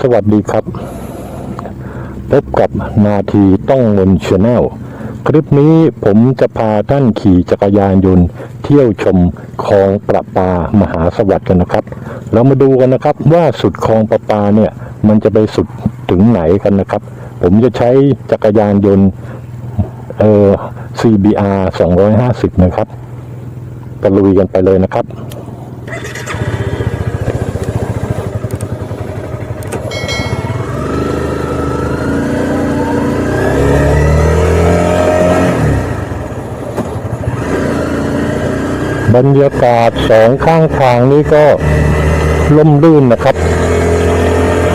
สวัสดีครับ พบกับนาทีต้องเงินชาแนลคลิปนี้ผมจะพาท่านขี่จักรยานยนต์ เที่ยวชมคลองประปามหาสวัสดิ์กันนะครับ เรามาดูกันนะครับว่าสุดคลองประปาเนี่ย มันจะไปสุดถึงไหนกันนะครับ ผมจะใช้จักรยานยนต์เอ่อ CBR 250 นะครับตะลุยกันไปเลยนะครับ บรรยากาศสองข้างทางนี้ก็ล่มลื่นนะครับ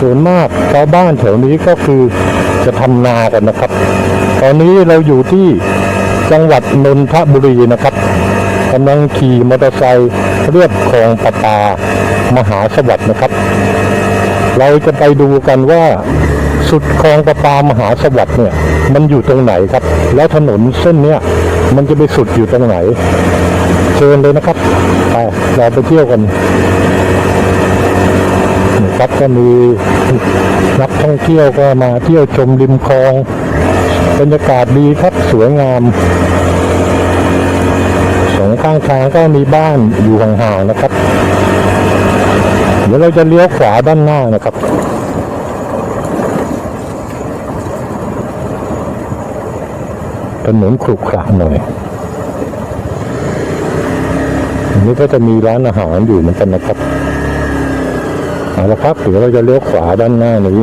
ส่วนมากชาวบ้านแถวนี้ก็คือจะทำนากันนะครับ ตอนนี้เราอยู่ที่จังหวัดนนทบุรีนะครับกำลังขี่มอเตอร์ไซค์เรียบคลองประปามหาสวัสดิ์นะครับ เราจะไปดูกันว่าสุดคลองประปามหาสวัสดิ์เนี่ย มันอยู่ตรงไหนครับ แล้วถนนเส้นเนี้ย มันจะไปสุดอยู่ตรงไหน เชิญเลยนะครับ ไปเราไปเที่ยวกันนะครับก็มีนักท่องเที่ยวก็มาเที่ยวชมริมคลองบรรยากาศดีครับสวยงามสองข้างทางก็มีบ้านอยู่ห่างๆนะครับ เดี๋ยวเราจะเลี้ยวขวาด้านหน้านะครับ ถนนขรุขระหน่อยอันนี้ก็จะมีร้านอาหารอยู่เหมือนกันนะครับเอาละครับเดี๋ยวเราจะเลี้ยวขวาด้านหน้านี้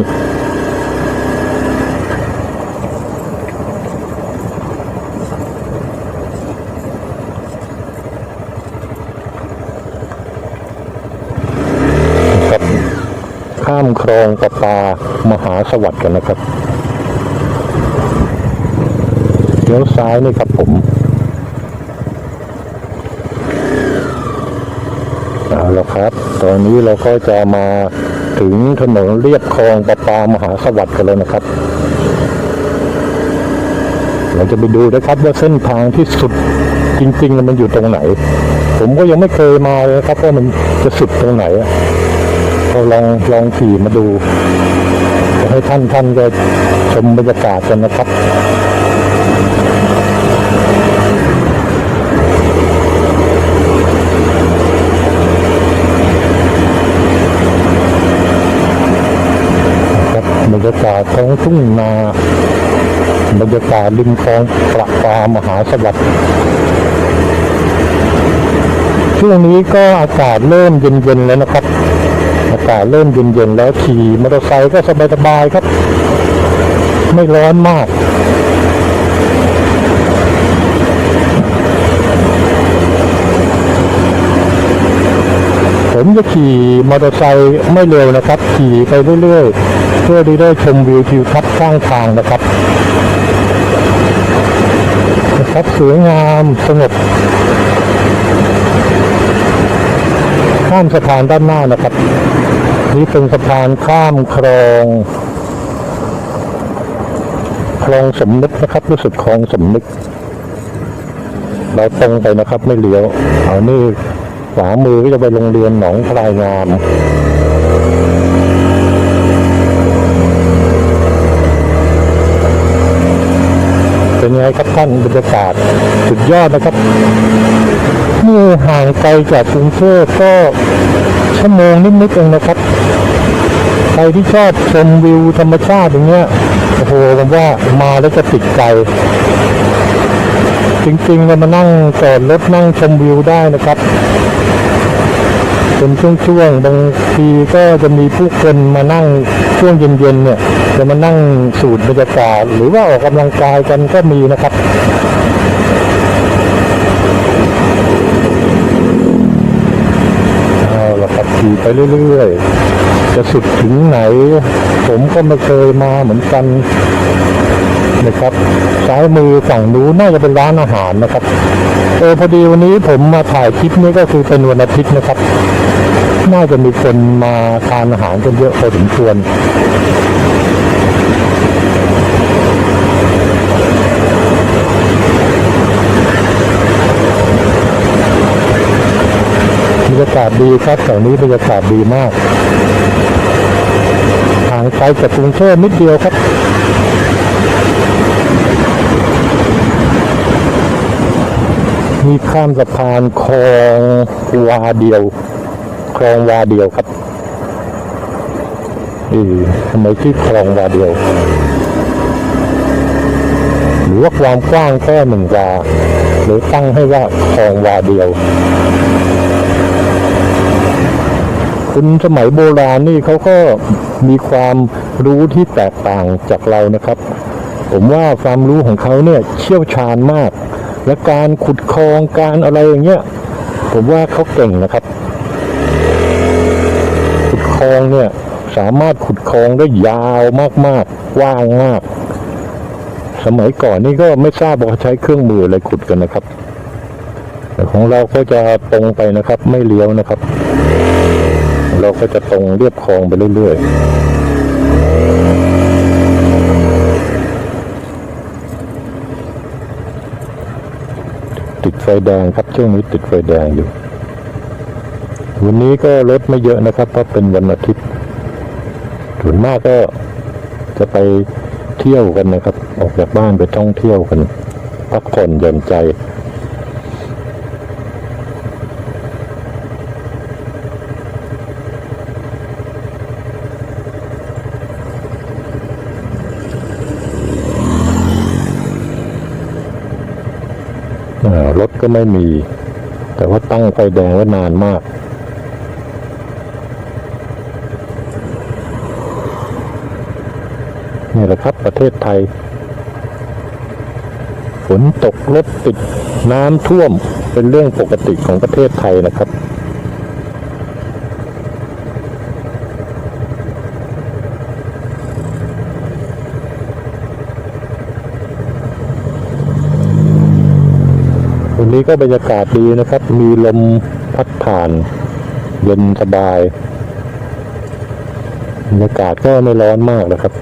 ครับข้ามคลองประปามหาสวัสดิ์กันนะครับเลี้ยวซ้ายนี่ครับผมเอาละครับ ตอนนี้เราก็จะมาถึงถนนเรียบคลองประปามหาสวัสดิ์กันแล้วนะครับ เราจะไปดูนะครับว่าเส้นทางที่สุดจริงๆมันอยู่ตรงไหน ผมก็ยังไม่เคยมาเลยครับว่ามันจะสุดตรงไหนก็ลองลองขี่มาดู ให้ท่านท่านก็ชมบรรยากาศกันนะครับบร ของทุ่งนาบรรยากาศริมคลองประปามหาสวัสดิ์ช่วงนี้ก็อากาศเริ่มเย็นๆแล้วนะครับ อากาศเริ่มเย็นๆแล้วขี่มอเตอร์ไซค์ก็สบายๆครับ ไม่ร้อนมาก ผมจะขี่มอเตอร์ไซค์ไม่เร็วนะครับ ขี่ไปเรื่อยๆ เพื่อที่ได้ชมวิวทิวทัศน์ข้างทางนะครับนะครับสวยงามสงบข้ามสะพานด้านหน้านะครับ นี่เป็นสะพานข้ามคลองคลองสมนึกนะครับ รู้สึกคลองสมนึก เราตรงไปนะครับ ไม่เลี้ยวเอานี่ ขวามือก็จะไปโรงเรียนหนองพลายงามเป็นไงครับท่านบรรยากาศสุดยอดนะครับนี่ห่างไกลจากกรุงเทพก็ชั่วโมงนิดๆเองนะครับ ใครที่ชอบชมวิวธรรมชาติอย่างเงี้ยโอ้โหผมว่ามาแล้วจะติดใจจริงๆเรามานั่งจอดรถนั่งชมวิวได้นะครับ เป็นช่วงๆ บางทีก็จะมีผู้คนมานั่งช่วงเย็นๆเนี่ยจะมานั่งสูดบรรยากาศหรือว่าออกกำลังกายกันก็มีนะครับเอาละครับขี่ไปเรื่อยๆ จะสุดถึงไหน ผมก็ไม่เคยมาเหมือนกัน นะครับซ้ายมือฝั่งนู้นน่าจะเป็นร้านอาหารนะครับเออพอดีวันนี้ผมมาถ่ายคลิปนี้ก็คือเป็นวันอาทิตย์นะครับ น่าจะมีคนมาทานอาหารกันเยอะพอสมควรบรรยากาศดีครับแถวนี้บรรยากาศดีมากห่างไกลจากกรุงเทพนิดเดียวครับ มีข้ามสะพานคลองวาเดียวคลองวาเดียวครับเออทำไมที่คลองวาเดียว หรือว่าความกว้างแค่หนึ่งวา หรือตั้งให้ว่าคลองวาเดียวคุณสมัยโบราณนี่เขาก็มีความรู้ที่แตกต่างจากเรานะครับ ผมว่าความรู้ของเขาเนี่ยเชี่ยวชาญมาก และการขุดคลองการอะไรอย่างเงี้ยผมว่าเขาเก่งนะครับ ขุดคลองเนี่ยสามารถขุดคลองได้ยาวมากๆกว้างมาก สมัยก่อนนี่ก็ไม่ทราบว่าเขาใช้เครื่องมืออะไรขุดกันนะครับ แต่ของเราก็จะตรงไปนะครับ ไม่เลี้ยวนะครับ เราก็จะตรงเรียบคลองไปเรื่อยๆ ติดไฟ แดงครับช่วงนี้ติดไฟแดงอยู่ วันนี้ก็รถไม่เยอะนะครับ เพราะเป็นวันอาทิตย์ส่วนมากก็จะไปเที่ยวกันนะครับ ออกจากบ้านไปท่องเที่ยวกันพักผ่อนหย่อนใจ ก็ไม่มี แต่ว่าตั้งไฟแดงไว้นานมาก นี่แหละครับประเทศไทย ฝนตกรถติดน้ำท่วมเป็นเรื่องปกติของประเทศไทยนะครับ นี้ก็บรรยากาศดีนะครับ มีลมพัดผ่าน เย็นสบาย บรรยากาศก็ไม่ร้อนมากนะครับ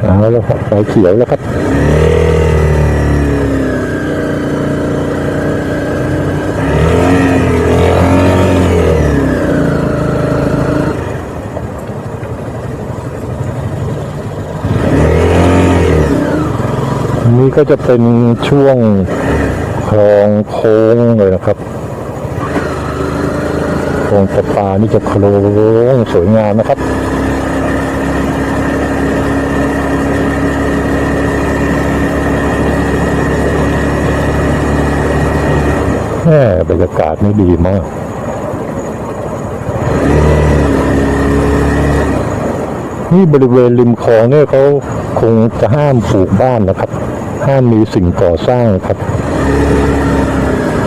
เอาแล้วครับไฟเขียวแล้วครับ นี้ก็จะเป็นช่วงคลองโค้งเลยนะครับคลองประปานี่จะโค้งสวยงามนะครับแม่บรรยากาศนี่ดีมากนี่บริเวณริมคลองเนี่ยเขาคงจะห้ามปลูกบ้านนะครับ ห้ามมีสิ่งก่อสร้างครับ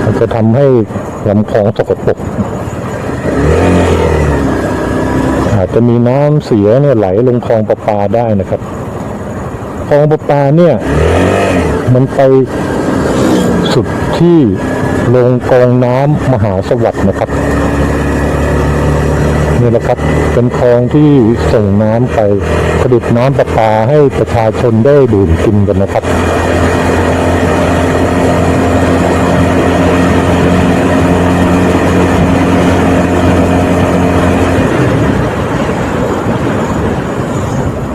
มันจะทำให้ลำคลองสกปรกอาจจะมีน้ำเสียเนี่ยไหลลงคลองประปาได้นะครับคลองประปาเนี่ย มันไปสุดที่ลงกองน้ำมหาสวัสดิ์นะครับนี่แหละครับเป็นคลองที่ส่งน้ำไปผลิตน้ำประปาให้ประชาชนได้ดื่มกินกันนะครับ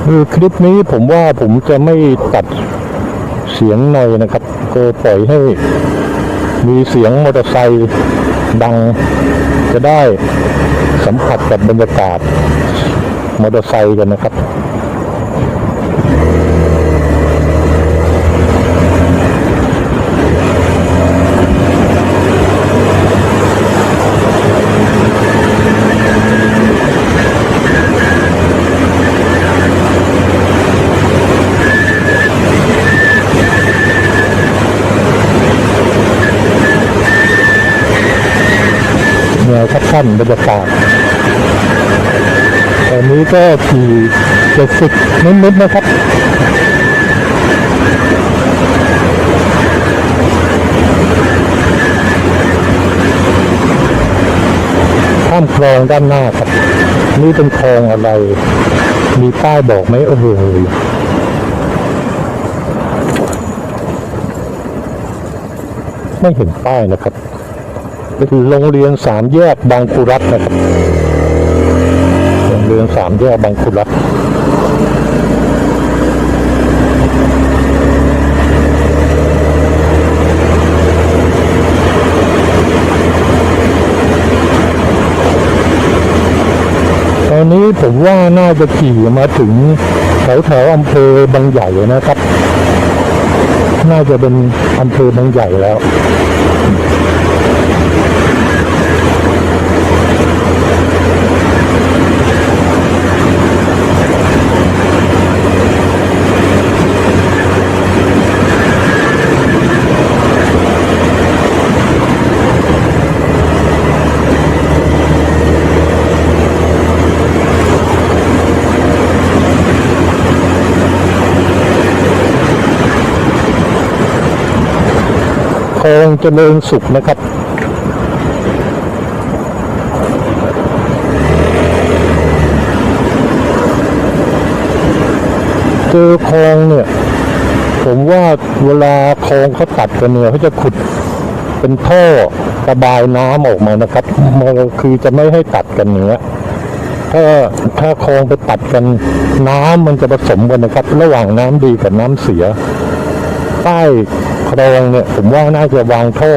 คือคลิปนี้ผมว่าผมจะไม่ตัดเสียงหน่อยนะครับ ก็ปล่อยให้มีเสียงมอเตอร์ไซค์ดังจะได้สัมผัสกับบรรยากาศมอเตอร์ไซค์กันนะครับ บท่านบรรยากาศตอนนี้ก็ขี่เจ็ดสิบนิดๆนะครับข้ามคลองด้านหน้าครับ นี่เป็นคลองอะไร มีป้ายบอกไหมโอ้โหไม่เห็นป้ายนะครับ เป็นโรงเรียนสามแยกบางคุรัตนะครับโรงเรียนสามแยกบางคุรัตตอนนี้ผมว่าน่าจะขี่มาถึงแถวแถวอำเภอบางใหญ่นะครับ น่าจะเป็นอำเภอบางใหญ่แล้ว เจริญสุขนะครับ เจอคลองเนี่ย ผมว่าเวลาคลองเขาตัดกันเนี่ยเขาจะขุดเป็นท่อระบายน้ำออกมานะครับมันคือจะไม่ให้ตัดกันอย่างเงี้ยถ้าถ้าคลองไปตัดกันน้ำมันจะผสมกันนะครับ ระหว่างน้ำดีกับน้ำเสียใต้ คลองเนี่ยผมว่าน่าจะวางท่อ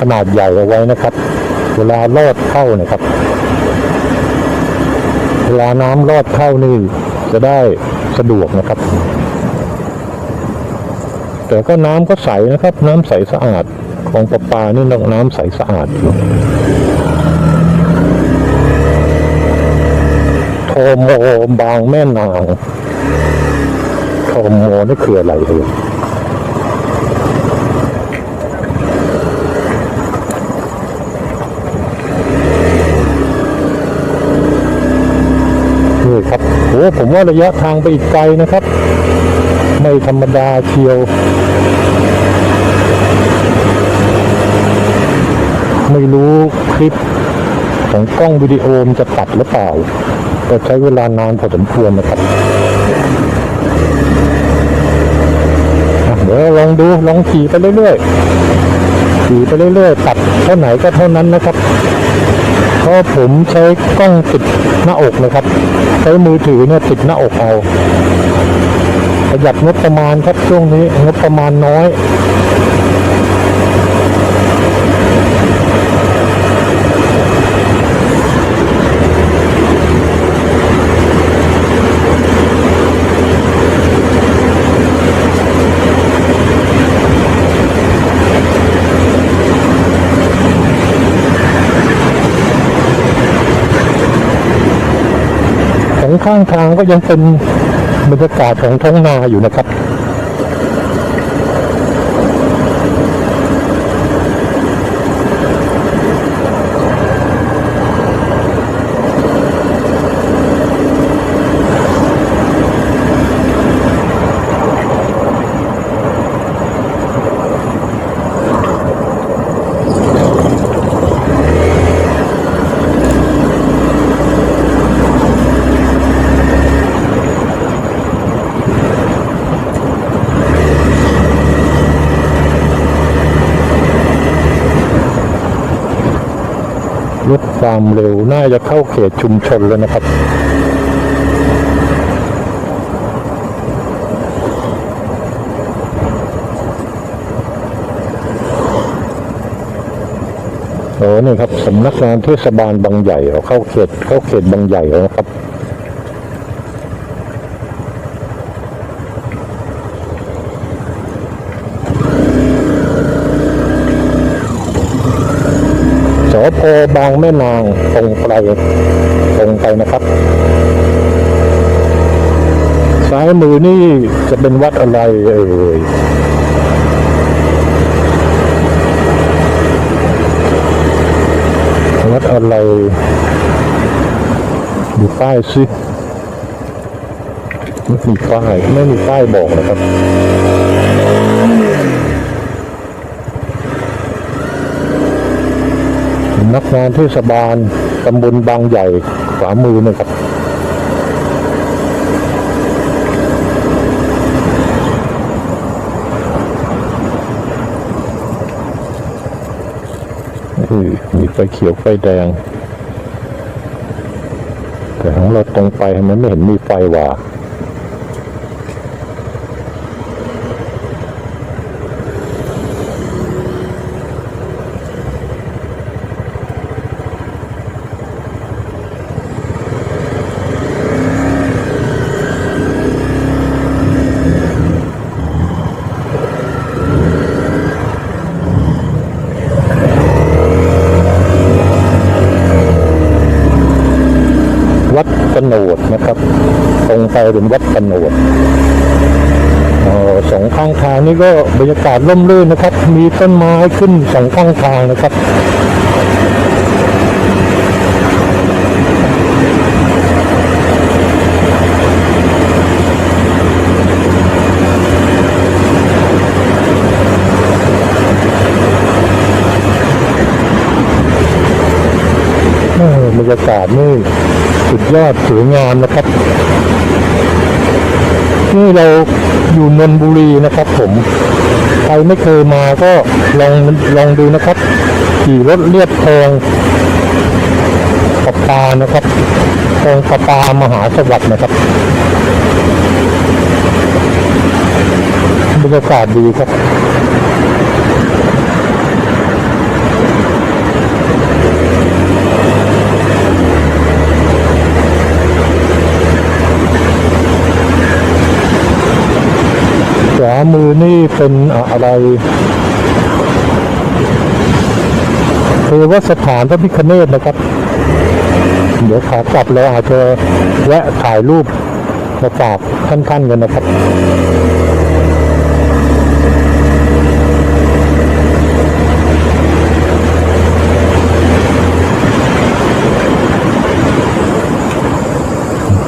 ขนาดใหญ่เอาไว้นะครับ เวลาลอดเข้านะครับ เวลาน้ำลอดเข้านี่จะได้สะดวกนะครับ แต่ก็น้ำก็ใสนะครับ น้ำใสสะอาดของประปานี่น้ำใสสะอาดอยู่โทโมบางแม่นางโทโมนี่คืออะไรเลย นี่ครับโอ้ผม ว่าระยะทางไปอีกไกลนะครับ ไม่ธรรมดาเชียว ไม่รู้คลิปของกล้องวิดีโอมันจะตัดหรือเปล่าแต่ใช้เวลานานพอสมควรนะครับเดี๋ยวลองดูลองขี่ไปเรื่อยๆ ถีไปเรื่อยๆตัดเท่าไหนก็เท่านั้นนะครับเพราะผมใช้กล้องติดหน้าอกนะครับ ใช้มือถือเนี่ยติดหน้าอกเอาประหยัดงบประมาณครับช่วงนี้งบประมาณน้อย ข้างทางก็ยังเป็นบรรยากาศของท้องนาอยู่นะครับ ความเร็วน่าจะเข้าเขตชุมชนแล้วนะครับ โอ้นี่ครับสำนักงานเทศบาลบางใหญ่เขาเข้าเขตเข้าเขตบางใหญ่แล้วนะครับ พบางแม่นางตรงไปตรงไปนะครับ ซ้ายมือนี่จะเป็นวัดอะไรเอ่ยวัดอะไรดูป้ายสิไม่มีป้ายไม่มีป้ายบอกนะครับ นักงานเทศบาลตำบลบางใหญ่ขวามือนะครับ มีไฟเขียวไฟแดง แต่ของเราตรงไปทำไมไม่เห็นมีไฟว่า นะครับตรงไปเป็นวัดกโนดเอ่อสองข้างทางนี่ก็บรรยากาศร่มรื่นนะครับ มีต้นไม้ขึ้นสองข้างทางนะครับบรรยากาศนี่ สุดยอดสวยงามนะครับ นี่เราอยู่นนบุรีนะครับผมใครไม่เคยมาก็ลองลองดูนะครับขี่รถเลียบคลองประปานะครับคลองประปามหาสวัสดิ์นะครับบรรยากาศดีครับามือนี่เป็นอะไรเทวสถานพระพิคเนตนะครับ เดี๋ยวขากลับแล้วอาจจะแวะถ่ายรูปมาฝากท่านๆกันนะครับ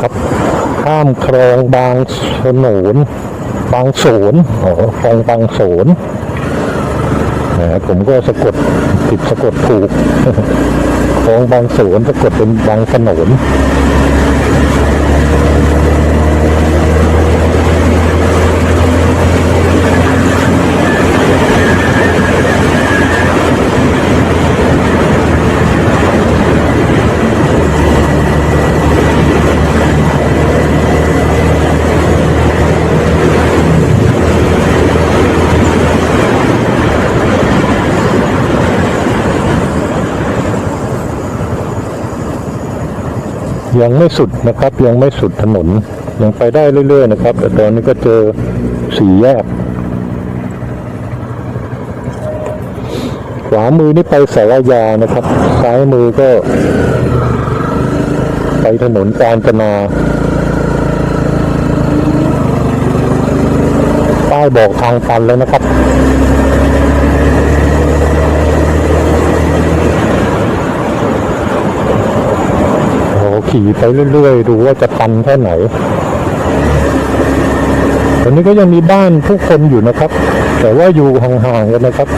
ครับข้ามคลองบางสนน บางโสนอ๋อคลองบางโสนนะผมก็สะกดผิดสะกดถูกคลองบางโสนสะกดเป็นบางสนน ยังไม่สุดนะครับ ยังไม่สุดถนนยังไปได้เรื่อย ๆ นะครับ แต่ตอนนี้ก็เจอสี่แยก ขวามือนี่ไปสารยานะครับ ซ้ายมือก็ ไปถนนกาญจนาป้ายบอกทางตันแล้วนะครับ โอ้โห ขี่ไปเรื่อยๆ ดูว่าจะตันแค่ไหนตอนนี้ก็ยังมีบ้านผู้คนอยู่นะครับ แต่ว่าอยู่ห่างๆกันนะครับ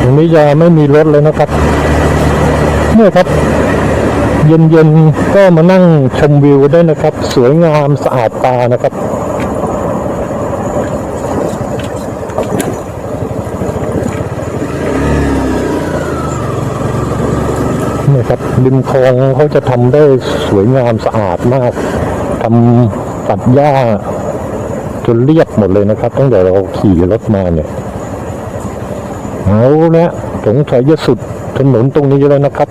ตรงนี้จะไม่มีรถเลยนะครับเนี่ยครับ เย็นๆก็มานั่งชมวิวได้นะครับ สวยงามสะอาดตานะครับ เนี่ย ครับริมคลองเขาจะทำได้สวยงามสะอาดมากทำตัดหญ้าจนเรียบหมดเลยนะครับตั้งแต่เราขี่รถมาเนี่ยเอาละสงสัยจะสุดถนนตรงนี้แล้วนะครับ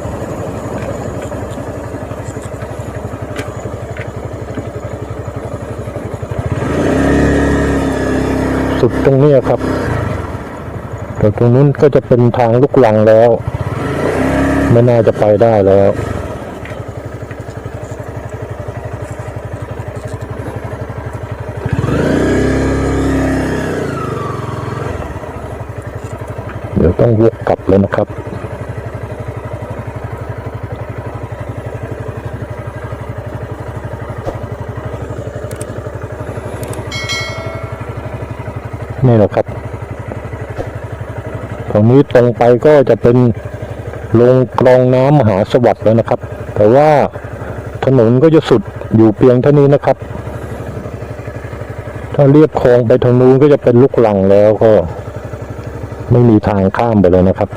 สุดตรงนี้ครับแต่ตรงนู้นก็จะเป็นทางลูกลังแล้ว ไม่น่าจะไปได้แล้ว เดี๋ยวต้องวกกลับแล้วนะครับนี่แหละครับ ตรงนี้ตรงไปก็จะเป็น ลงกรองน้ำมหาสวัสดิ์แล้วนะครับ แต่ว่าถนนก็จะสุดอยู่เพียงเท่านี้นะครับ ถ้าเรียบคลองไปทางนู้นก็จะเป็นลูกลังแล้วก็ ไม่มีทางข้ามไปเลยนะครับ